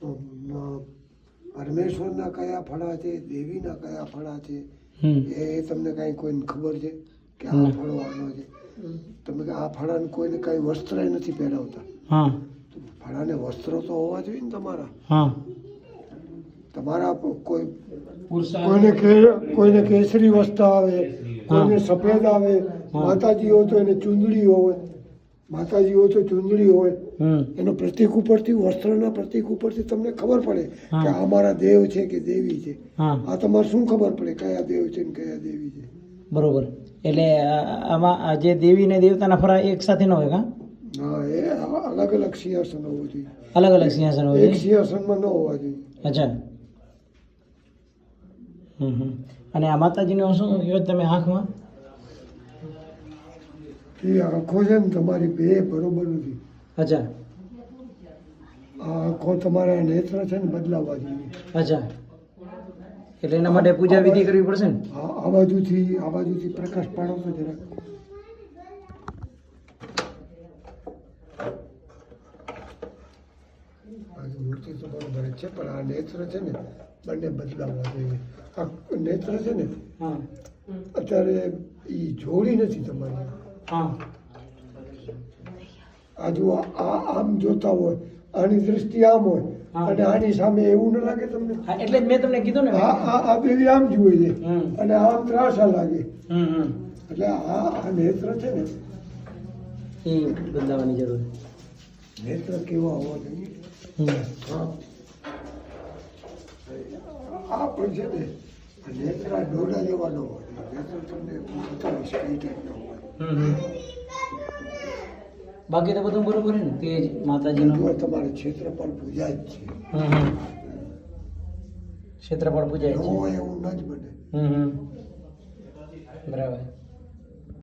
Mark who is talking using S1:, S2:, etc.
S1: અમ, પરમેશ્વરના કયા ફળા છે દેવીના કયા ફળા છે એ તમને કાંઈ કોઈને ખબર છે કે આ ફળો આનો છે? તમે કે આ ફળાને કોઈને કાંઈ વસ્ત્ર નથી પહેરાવતા. ફળાને વસ્ત્રો તો હોવા જોઈએ ને તમારા. તમારા કોઈ કોઈને કોઈને કેસરી વસ્ત્ર આવે કોઈને સફેદ આવે માતાજી હોય તો એને ચુંદડી હોય માતાજી હોય તો ચુંદડી હોય એનો પ્રતિક ઉપરથી વસ્ત્રના પ્રતિક ઉપરથી તમને ખબર પડે કે આ મારા દેવ છે કે દેવી છે. આ તમારે શું ખબર પડે કયા દેવ છે ને કયા દેવી છે?
S2: બરોબર. એટલે આમાં જે દેવી ને દેવતાના ફરા એક સાથે ન હોય કા?
S1: હા એ અલગ અલગ સિંહાસન હોવું જોઈએ
S2: અલગ અલગ સિંહાસન હોય
S1: એક સિંહાસનમાં ન હોવા જોઈએ.
S2: અચ્છા. હમ હમ. અને આ માતાજીનો શું કહેવાય તમે આંખમાં?
S1: એ આંખો છે ને તમારી બે બરોબર નથી.
S2: અચ્છા.
S1: આ આંખો તમારા નેત્ર છે ને બદલાવવા જોઈએ
S2: અચ્છા. એટલે એના માટે પૂજા વિધિ કરવી પડશે ને?
S1: આ આ બાજુથી આ બાજુથી પ્રકાશ પાડો તો બાકી મૂર્તિ તો બરોબર જ છે પણ આ નેત્ર છે ને બંને બદલાવવા જોઈએ. આ નેત્ર છે ને
S2: હા.
S1: અત્યારે એ જોડી નથી તમારી.
S2: હા
S1: આ જો આ આમ જોતા હોય આની દ્રષ્ટિ આમ હોય અને આની સામે એવું ન લાગે તમને?
S2: એટલે મેં તમને કીધું ને.
S1: આ આ દેવી આમ જુએ છે. અને આમ ત્રાસા લાગે. એટલે આ આ નેત્ર છે ને
S2: એ બદલાવાની જરૂર.
S1: નેત્ર કેવા હોવા જોઈએ? આ પણ છે ને નેત્ર ડોડા જેવા ન હોય. નેત્ર તમને બતાવીશ કઈ ટાઈપના.
S2: બાકી તો બધું બરોબર ને? માતાજીનું.
S1: જો તમારે ક્ષેત્રફળ પૂજા જ છે.
S2: ક્ષેત્રફળ પૂજાય
S1: ન
S2: છે.
S1: એવું ન જ બને.
S2: બરાબર.